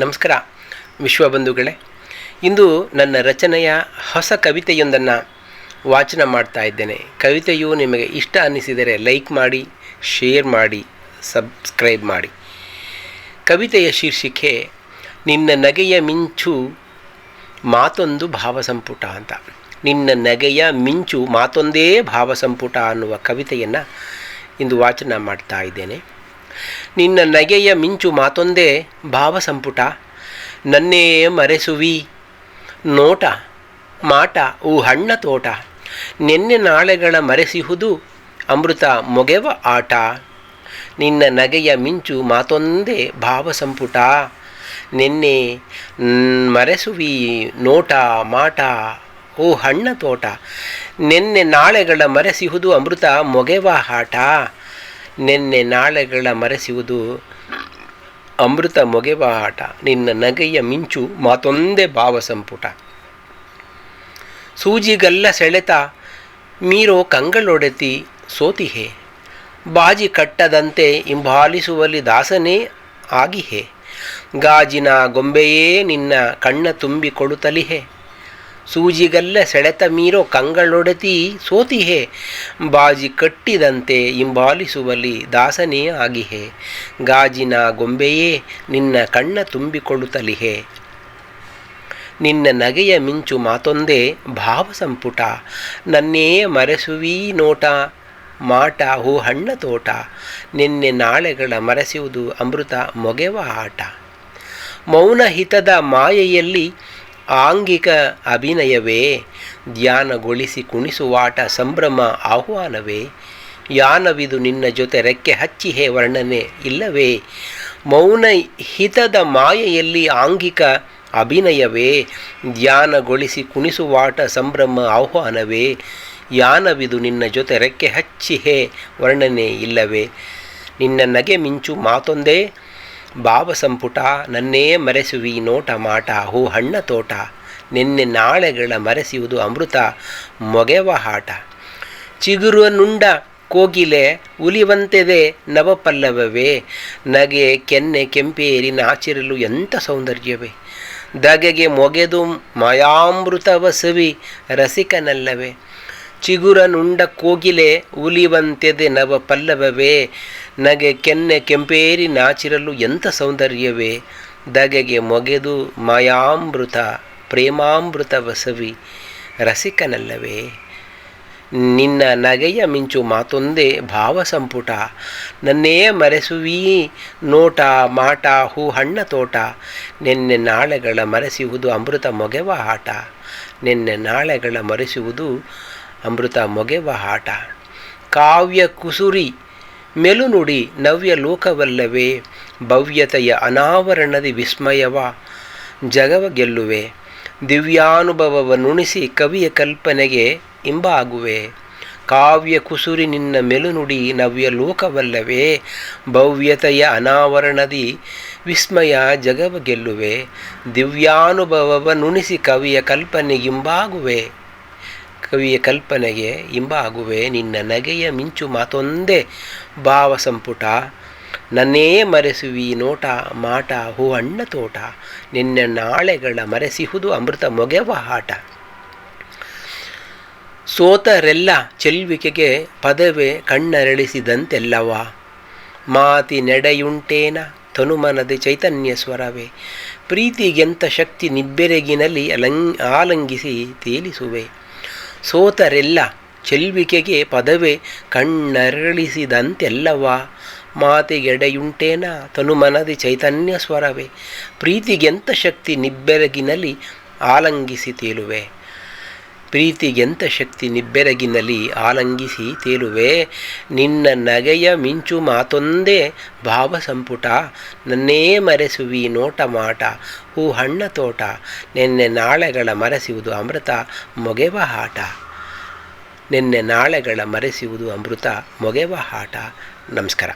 ನಮಸ್ಕಾರ ವಿಶ್ವಬಂಧುಗಳೇ ಇಂದು ನನ್ನ ರಚನೆಯ ಹೊಸ ಕವಿತೆಯೊಂದನ್ನು ವಾಚನ ಮಾಡ್ತಾ ಇದ್ದೇನೆ. ಕವಿತೆಯು ನಿಮಗೆ ಇಷ್ಟ ಅನ್ನಿಸಿದರೆ ಲೈಕ್ ಮಾಡಿ, ಶೇರ್ ಮಾಡಿ, ಸಬ್ಸ್ಕ್ರೈಬ್ ಮಾಡಿ. ಕವಿತೆಯ ಶೀರ್ಷಿಕೆ, ನಿನ್ನ ನಗೆಯ ಮಿಂಚು ಮಾತೊಂದು ಭಾವಸಂಪುಟ ಅಂತ. ನಿನ್ನ ನಗೆಯ ಮಿಂಚು ಮಾತೊಂದೇ ಭಾವಸಂಪುಟ ಅನ್ನುವ ಕವಿತೆಯನ್ನು ಇಂದು ವಾಚನ ಮಾಡ್ತಾ ಇದ್ದೇನೆ. ನಿನ್ನ ನಗೆಯ ಮಿಂಚು ಮಾತೊಂದೇ ಭಾವಸಂಪುಟ ನನ್ನೇ ಮರೆಸುವಿ. ನೋಟ, ಮಾಟ, ಊ ಹಣ್ಣ ತೋಟ. ನೆನ್ನೆ ನಾಳೆಗಳ ಮರೆಸಿಹುದು ಅಮೃತ ಮೊಗೆವ ಆಟ. ನಿನ್ನ ನಗೆಯ ಮಿಂಚು ಮಾತೊಂದೇ ಭಾವಸಂಪುಟ ನಿನ್ನೆ ಮರೆಸುವಿ ನೋಟ, ಮಾಟ ಓ ಹಣ್ಣ ತೋಟ. ನಿನ್ನೆ ನಾಳೆಗಳ ಮರೆಸಿಹುದು ಅಮೃತ ಮೊಗೆವ ಆಟ. ನಿನ್ನೆ ನಾಳೆಗಳ ಮರೆಸುವುದು ಅಮೃತ ಮೊಗೆವ ಆಟ. ನಿನ್ನ ನಗೆಯ ಮಿಂಚು ಮಾತೊಂದೇ ಭಾವ ಸಂಪುಟ. ಸೂಜಿಗಲ್ಲ ಸೆಳೆತ, ಮೀರೋ ಕಂಗಳೊಡೆತಿ ಸೋತಿಹೆ. ಬಾಜಿ ಕಟ್ಟದಂತೆ ಹಿಂಬಾಲಿಸುವಲ್ಲಿ ದಾಸನೇ ಆಗಿಹೆ. ಗಾಜಿನ ಗೊಂಬೆಯೇ ನಿನ್ನ ಕಣ್ಣ ತುಂಬಿಕೊಡುತ್ತಲಿಹೆ ಸೂಜಿಗಲ್ಲ ಸೆಳೆತ ಮೀರೋ ಕಂಗಳೊಡತಿ ಸೋತಿಹೆ, ಬಾಜಿ ಕಟ್ಟಿದಂತೆ ಹಿಂಬಾಲಿಸುವಲ್ಲಿ ದಾಸನೇ ಆಗಿಹೆ. ಗಾಜಿನ ಗೊಂಬೆಯೇ ನಿನ್ನ ಕಣ್ಣ ತುಂಬಿಕೊಳ್ಳುತ್ತಲಿಹೆ. ನಿನ್ನ ನಗೆಯ ಮಿಂಚು ಮಾತೊಂದೇ ಭಾವಸಂಪುಟ. ನನ್ನೇ ಮರೆಸುವೀ ನೋಟ, ಮಾಟ ಹೂ ಹಣ್ಣ ತೋಟ. ನಿನ್ನೆ ನಾಳೆಗಳ ಮರೆಸುವುದು ಅಮೃತ ಮೊಗೆವ ಆಟ. ಮೌನ ಹಿತದ ಮಾಯೆಯಲ್ಲಿ ಆಂಗಿಕ ಅಭಿನಯವೇ? ಧ್ಯಾನಗೊಳಿಸಿ ಕುಣಿಸುವಾಟ ಸಂಭ್ರಮ ಆಹ್ವಾನವೇ? ಯಾನವಿದು ನಿನ್ನ ಜೊತೆ ರೆಕ್ಕೆ ಹಚ್ಚಿಹೆ ವರ್ಣನೆ ಇಲ್ಲವೇ? ಮೌನ ಹಿತದ ಮಾಯೆಯಲ್ಲಿ ಆಂಗಿಕ ಅಭಿನಯವೇ? ಧ್ಯಾನಗೊಳಿಸಿ ಕುಣಿಸುವಾಟ ಸಂಭ್ರಮ ಆಹ್ವಾನವೇ? ಯಾನವಿದು ನಿನ್ನ ಜೊತೆ ರೆಕ್ಕೆ ಹಚ್ಚಿಹೆ ವರ್ಣನೆ ಇಲ್ಲವೇ? ನಿನ್ನ ನಗೆ ಮಿಂಚು ಮಾತೊಂದೇ? ಭಾವಸಂಪುಟ ನನ್ನೇ ಮರೆಸುವಿ ನೋಟ ಮಾಟ, ಹೂ ಹಣ್ಣ ತೋಟ, ನಿನ್ನೆ ನಾಳೆಗಳ ಮರೆಸುವುದು ಅಮೃತ, ಮೊಗೆವ ಹಾಟ. ಚಿಗುರುವ ನುಂಡ ಕೋಗಿಲೆ, ಉಲಿವಂತೆದೆ ನವಪಲ್ಲವವೇ, ನಗೆ ಕೆನ್ನೆ ಕೆಂಪೇರಿ ನಾಚಿರಲು ಎಂಥ ಸೌಂದರ್ಯವೇ. ದಗೆಗೆ ಮೊಗೆದು ಮಯಾಮೃತವ ಸವಿ ರಸಿಕನಲ್ಲವೇ. ಚಿಗುರ ನುಂಡ ಕೋಗಿಲೆ ಉಲಿವಂತೆದೆ ನವ ಪಲ್ಲವವೇ. ನಗೆ ಕೆನ್ನೆ ಕೆಂಪೇರಿ ನಾಚಿರಲು ಎಂಥ ಸೌಂದರ್ಯವೇ. ದಗೆಗೆ ಮೊಗೆದು ಮಾಯಾಮೃತ, ಪ್ರೇಮಾಮೃತ ವಸವಿ ರಸಿಕನಲ್ಲವೇ. ನಿನ್ನ ನಗೆಯ ಮಿಂಚು ಮಾತೊಂದೇ ಭಾವಸಂಪುಟ. ನನ್ನೇ ಮರೆಸುವೀ ನೋಟ, ಮಾಟ, ಹೂ, ಹಣ್ಣ, ತೋಟ. ನಿನ್ನೆ ನಾಳೆಗಳ ಮರೆಸುವುದು ಅಮೃತ ಮೊಗೆವ ಆಟ. ನಿನ್ನೆ ನಾಳೆಗಳ ಮರೆಸುವುದು ಅಮೃತ ಮೊಗೆವ ಆಟ ಕಾವ್ಯ ಕುಸುರಿ ಮೆಲುನುಡಿ ನವ್ಯ ಲೋಕವಲ್ಲವೇ. ಭವ್ಯತೆಯ ಅನಾವರಣದಿ ವಿಸ್ಮಯವ ಜಗವ ಗೆಲ್ಲುವೆ. ದಿವ್ಯಾನುಭವವ ನುಣಿಸಿ ಕವಿಯ ಕಲ್ಪನೆಗೆ ಇಂಬಾಗುವೆ. ಕಾವ್ಯ ಕುಸುರಿ ನಿನ್ನ ಮೆಲುನುಡಿ ನವ್ಯ ಲೋಕವಲ್ಲವೇ. ಭವ್ಯತೆಯ ಅನಾವರಣದಿ ವಿಸ್ಮಯ ಜಗವ ಗೆಲ್ಲುವೆ. ದಿವ್ಯಾನುಭವವ ನುಣಿಸಿ ಕವಿಯ ಕಲ್ಪನೆಗಿಂಬಾಗುವೆ ಕವಿಯ ಕಲ್ಪನೆಗೆ ಇಂಬಾಗುವೆ ನಿನ್ನ ನಗೆಯ ಮಿಂಚು ಮಾತೊಂದೇ ಭಾವ ಸಂಪುಟ. ನನ್ನೇ ಮರೆಸುವಿ ನೋಟ, ಮಾಟ ಹೂ ಅಣ್ಣ ತೋಟ. ನಿನ್ನ ನಾಳೆಗಳ ಮರೆಸಿಹುದು ಅಮೃತ ಮೊಗೆವ ಆಟ ಸೋತರೆಲ್ಲ ಚೆಲ್ವಿಕೆಗೆ ಪದವೇ ಕಣ್ಣರಳಿಸಿದಂತೆಲ್ಲವ. ಮಾತಿ ನೆಡೆಯುಂಟೇನ ತನುಮನದೆ ಚೈತನ್ಯ ಸ್ವರವೇ. ಪ್ರೀತಿಗೆಂತ ಶಕ್ತಿ ನಿಬ್ಬೆರಗಿನಲ್ಲಿ ಅಲಂ ಆಲಂಗಿಸಿ ತೇಲಿಸುವೆ. ಸೋತರೆಲ್ಲ ಚೆಲ್ವಿಕೆಗೆ ಪದವೇ ಕಣ್ಣರಳಿಸಿದಂತೆಲ್ಲವ? ಮಾತಿಗೆಡೆಯುಂಟೇನ? ತನುಮನದಿ ಚೈತನ್ಯ ಸ್ವರವೇ. ಪ್ರೀತಿಗೆಂತ ಶಕ್ತಿ ನಿಬ್ಬೆರಗಿನಲ್ಲಿ ಆಲಂಗಿಸಿ ತೇಲುವೆ. ಪ್ರೀತಿಗೆಂತ ಶಕ್ತಿ ನಿಬ್ಬೆರಗಿನಲ್ಲಿ ಆಲಂಗಿಸಿ ತೇಲುವೆ, ನಿನ್ನ ನಗೆಯ ಮಿಂಚು ಮಾತೊಂದೇ ಭಾವ ಸಂಪುಟ, ನನ್ನೇ ಮರೆಸುವಿ ನೋಟ ಮಾಟ, ಹೂ ಹಣ್ಣ ತೋಟ, ನಿನ್ನೆ ನಾಳೆಗಳ ಮರೆಸುವುದು ಅಮೃತ, ಮೊಗೆವ ಹಾಟ. ನಿನ್ನೆ ನಾಳೆಗಳ ಮರೆಸುವುದು ಅಮೃತ, ಮೊಗೆವ ಹಾಟ. ನಮಸ್ಕಾರ.